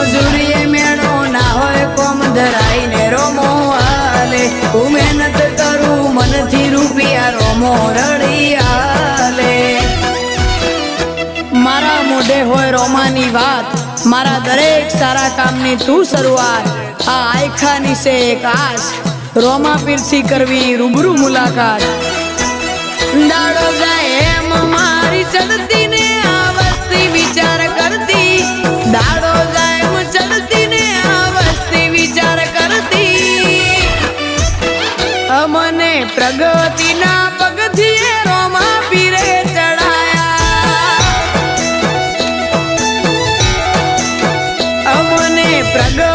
મજૂરીએ મેળો ના હોય, કોમ ધરાઈને રોમો હાલે. હું મહેનત કરું, મનથી રૂપિયા રોમો રડી હાલે. મારા મોઢે હોય રોમાની વાત, મારા દરેક સારા કામની તું શરૂઆત. આ આયખાની છે એક આશ, રોમા પીરથી કરવી રૂબરૂ મુલાકાત. દાડો જાય એમ, મારી ચડતી અમને પ્રગતિના પગથિયે રોમા પીરે ચડાયા. અમને પ્રગતિ